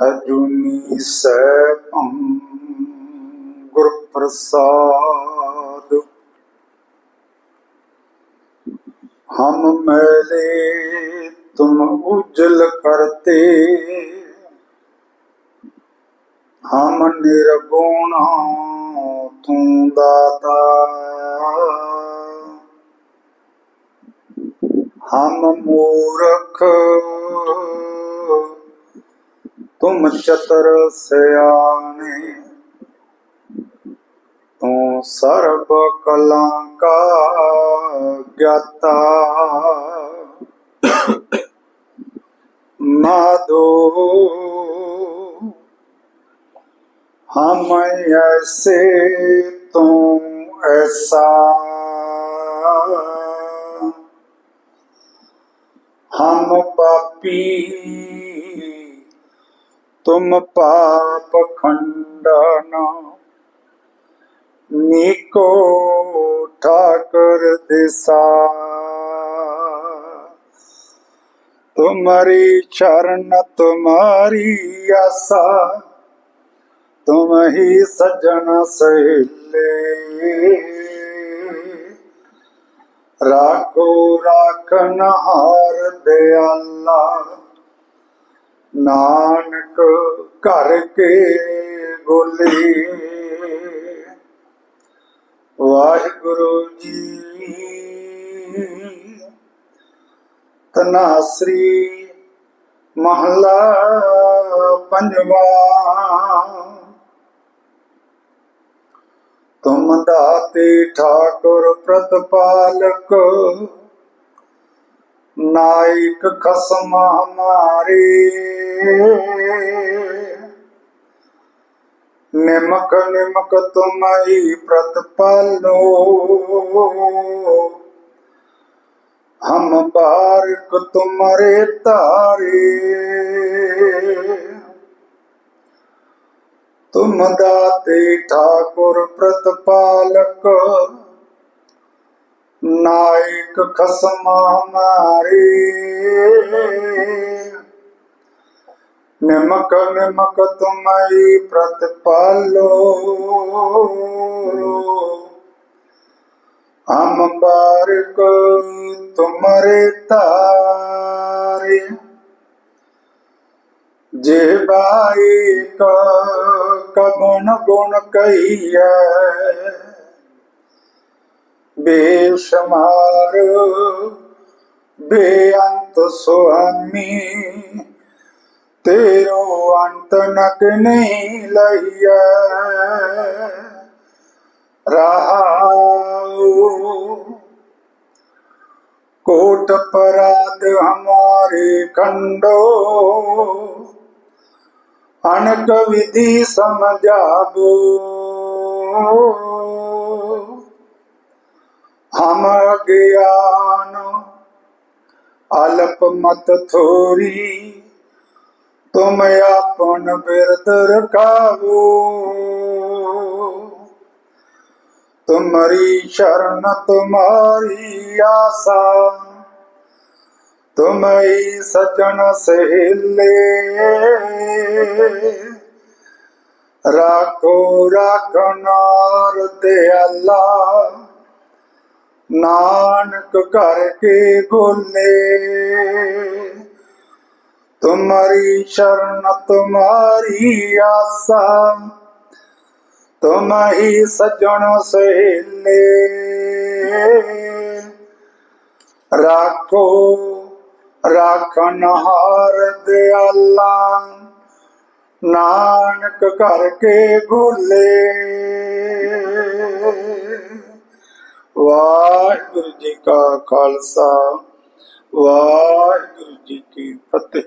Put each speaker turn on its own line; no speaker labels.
ਅਜੂਨੀ ਸੈਭੰ ਗੁਰ ਪ੍ਰਸਾਦ ਹਮ ਮੈਲੇ ਤੁਮ ਉਜਲ ਕਰਤੇ ਹਮ ਨਿਰਗੁਣ ਤੂੰ ਦਾਤਾ ਹਮ ਮੂਰਖ ਤੁਮ ਚਤਰ ਸਿਆਣੇ ਤੂੰ ਸਰਬ ਕਲਾਂ ਕਾ ਗਿਆਤਾ। ਮਾਧੋ, ਹਮ ਐਸੇ ਤੂੰ ਐਸਾ। ਹਮ ਪਾਪੀ ਤੁਮ ਪਾਪ ਖੰਡਨ ਨੀਕੋ ਠਾਕੁਰ ਦਿਸਾ। ਤੁਮਰੀ ਚਰਨ, ਤੁਮਾਰੀ ਆਸਾ। ਤੁਮ ਹੀ ਸਜਣ ਸਹਿਲੇ। ਰਾਖੋ ਰਾਖਨ ਹਾਰ ਦੇ ਅੱਲਾ ਨਾਨਕ ਘਰ ਕੇ ਬੋਲੇ। ਵਾਹਿਗੁਰੂ ਜੀ ਤਨਾਸਰੀ ਮਹਲਾ ਪੰਜਵਾ। ਤੁਮ ਦਾਤੇ ਠਾਕੁਰ ਪ੍ਰਤਪਾਲਕ, ਨਾਇਕ ਖਸਮ ਹਮਾਰੇ ਨਿਮਕ ਨਿਮਕ ਤੁਮਈ ਪ੍ਰਤਪਾਲੋ ਹਮ ਬਾਰਕ ਤੁਮਰੇ ਤਾਰੇ ਤੁਮ ਦਾਤੇ ਠਾਕੁਰ ਪ੍ਰਤਪਾਲਕ ਨਾਇਕ ਖਸਮ ਹਮਾਰੇ ਨਿਮਕ ਨਿਮਕ ਤੁਮਈ ਪ੍ਰਤਪਾਲੋ ਹਮ ਬਾਰਕ ਤੁਮਰੇ ਤਾਰੇ ਜੇ ਬਾਈ ਕ ਕਬਨ ਗੁਣ ਕਹੀਐ ਬੇਸ਼ਮਾਰ ਬੇਅੰਤ ਸੁਆਮੀ ਤੇਰੋ ਅੰਤ ਨਕ ਨਹੀਂ ਲਈਐ। ਰਹਾਉ। ਕੋਟ ਪਰਾਦ ਹਮਾਰੇ ਖੰਡੋ। ਅਨਕ ਵਿਧੀ ਸਮਝਾਬੋ ਹਮ ਗਿਆਨ ਅਲਪ ਮਤ ਥੋਰੀ। ਤੁਮ ਆਪਨ ਬਿਰਦ ਰਖਾਵੋ ਤੁਮਰੀ ਸ਼ਰਨ ਤੁਮਾਰੀ ਆਸਾ ਤੁਮਈ ਸਜਣ ਸਹੇਲੇ ਰਾਖੋ ਰਾਖਨਾਰ ਤੇ ਅੱਲਾ ਨਾਨਕ ਘਰ ਕੇ ਬੋਲੇ तुम्हारी शरण तुम्हारी आशा तुम ही सजन सहेले राखो राखन हार दयाला ਨਾਨਕ ਘਰ ਕੇ ਗੋਲੇ ਵਾਹਿਗੁਰੂ ਜੀ ਕਾ ਖਾਲਸਾ ਵਾਹਿਗੁਰੂ ਜੀ ਕੀ ਫਤਿਹ